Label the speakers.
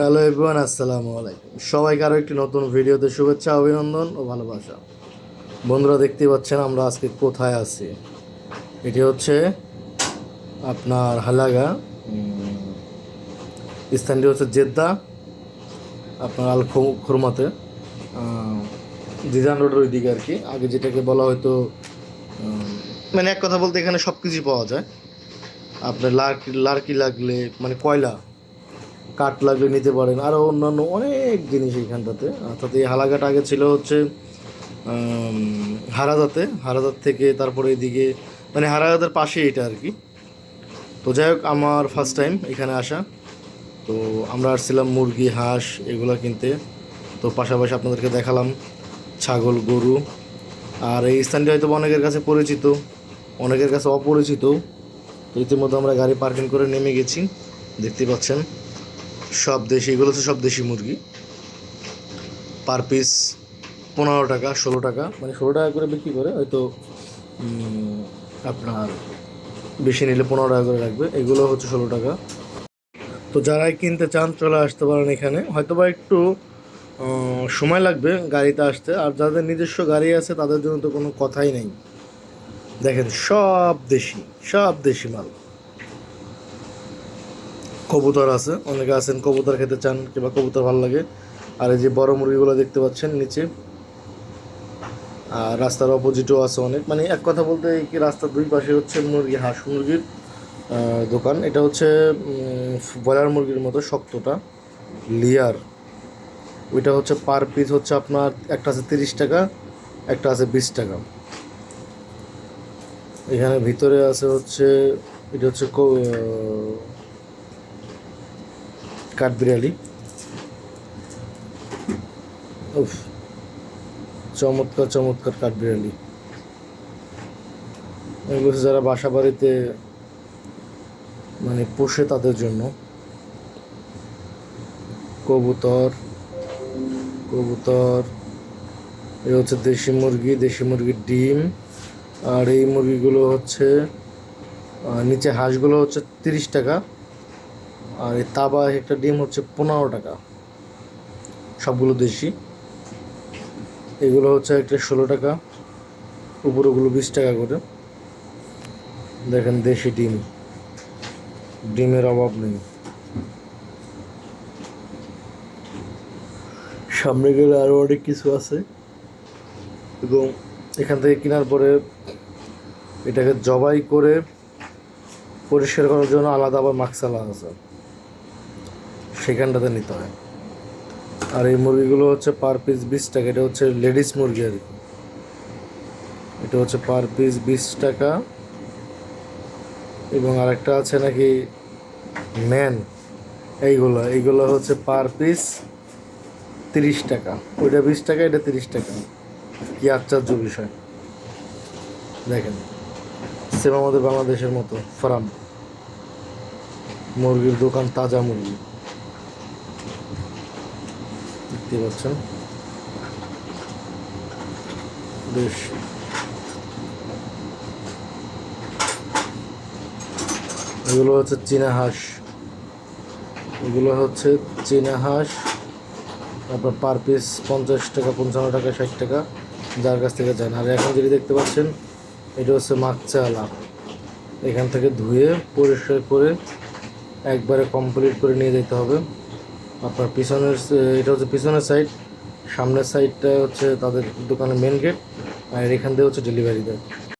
Speaker 1: Hello everyone, আসসালামু আলাইকুম। সবাইকে আরও একটি নতুন ভিডিওতে শুভেচ্ছা, অভিনন্দন ও ভালোবাসা। বন্ধুরা দেখতেই পাচ্ছেন আমরা আজকে কোথায় আছি? এটি হচ্ছে আপনার হালাগা। স্থানটি হচ্ছে জেদ্দা, আপনার আল খুরমাতে। জিজান রোডের ওই দিকে আর কি। আগে যেটাকে বলা হয়তো মানে এক কথা বলতে এখানে সব কিছুই পাওয়া যায়। আপনার লার্কি লার্কি লাগলে মানে কয়লা কাঠ লাগলে নিতে পারেন। আরও অন্যান্য অনেক জিনিস এইখানটাতে। অর্থাৎ এই হালাঘাট আগে ছিল হচ্ছে হারাদাতে। হারাদাত থেকে তারপরে এদিকে মানে হারাদাতের পাশে এটা আর কি। তো যাই হোক, আমার ফার্স্ট টাইম এখানে আসা। তো আমরা আসছিলাম মুরগি, হাঁস এগুলো কিনতে। তো পাশাপাশি আপনাদেরকে দেখালাম ছাগল, গরু। আর এই স্থানটি হয়তো অনেকের কাছে পরিচিত, অনেকের কাছে অপরিচিত। তো ইতিমধ্যে আমরা গাড়ি পার্কিং করে নেমে গেছি, দেখতে পাচ্ছেন। সব দেশি এগুলো হচ্ছে সব দেশি মুরগি। পার পিস পনেরো টাকা, ষোলো টাকা। মানে ষোলো টাকা করে বিক্রি করে হয়তো আপনার বেশি নিলে পনেরো টাকা করে রাখবে এগুলো হচ্ছে ষোলো টাকা। তো যারাই কিনতে চান, চলে আসতে পারেন এখানে। হয়তো বা একটু সময় লাগবে গাড়িতে আসতে। আর যাদের নিজস্ব গাড়ি আছে, তাদের জন্য তো কোনো কথাই নেই। দেখেন, সব দেশি সব দেশি মাল। কবুতর আছে, অনেকে আছেন কবুতর খেতে চান কিংবা কবুতর ভালো লাগে। আর এই যে বড় মুরগিগুলো দেখতে পাচ্ছেন নিচে, আর রাস্তার অপোজিটও আছে অনেক। মানে এক কথা বলতে এই কি রাস্তার দুই পাশে হচ্ছে মুরগি, হাঁস মুরগির দোকান। এটা হচ্ছে ব্রয়লার মুরগির মতো শক্তটা, লিয়ার। ওইটা হচ্ছে পার পিস হচ্ছে আপনার, একটা আছে তিরিশ টাকা, একটা আছে বিশ টাকা। এখানে ভিতরে আছে হচ্ছে, এটা হচ্ছে কাঠবিড়ালি উফ, চমৎকার চমৎকার কাঠবিড়ালি এগুলো যারা বাসা বাড়িতে মানে পোষে তাদের জন্য। কবুতর কবুতর এই হচ্ছে দেশি মুরগি, দেশি মুরগির ডিম। আর এই মুরগিগুলো হচ্ছে নিচে হাঁসগুলো হচ্ছে তিরিশ টাকা। আর এই তাবা একটা ডিম হচ্ছে পনেরো টাকা। সবগুলো দেশি। এগুলো হচ্ছে একটা ষোলো টাকা, উপরগুলো বিশ টাকা করে। দেখেন দেশি ডিম। ডিমের অভাব নেই। সামনে গেলে আরও অনেক কিছু আছে। এবং এখান থেকে কেনার পরে এটাকে জবাই করে পরিষ্কার করার জন্য আলাদা আবার মাকসালা আছে। সেখানটাতে নিতে হয়। আর এই মুরগিগুলো হচ্ছে পার পিস বিশ টাকা, এটা হচ্ছে লেডিস মুরগি আর কি। এটা হচ্ছে পার পিস বিশ টাকা। এবং আরেকটা আছে নাকি ম্যান, এইগুলো এইগুলো হচ্ছে পার পিস তিরিশ টাকা। ওইটা বিশ টাকা, এটা তিরিশ টাকা। কি আশ্চর্য বিষয়। দেখেন, সেম আমাদের বাংলাদেশের মতো, ফার্ম। মুরগির দোকান তাজা মুরগি। দেখতে পাচ্ছেন। বেশ। এগুলো হচ্ছে চীনা হাঁস। এগুলো হচ্ছে চীনা হাঁস। তারপর পার পিস পঞ্চাশ টাকা, পঞ্চান্ন টাকা, ষাট টাকা, যার কাছ থেকে যান আর এখন যেটি দেখতে পাচ্ছেন, এটা হচ্ছে মাকচা আলা এখান থেকে ধুয়ে পরিষ্কার করে একবারে কমপ্লিট করে নিয়ে যেতে হবে। আপনার পিছনের এটা হচ্ছে পিছনের সাইড সামনের সাইডটা হচ্ছে তাদের দোকানের মেন গেট আর এখান থেকে হচ্ছে ডেলিভারি দেয়।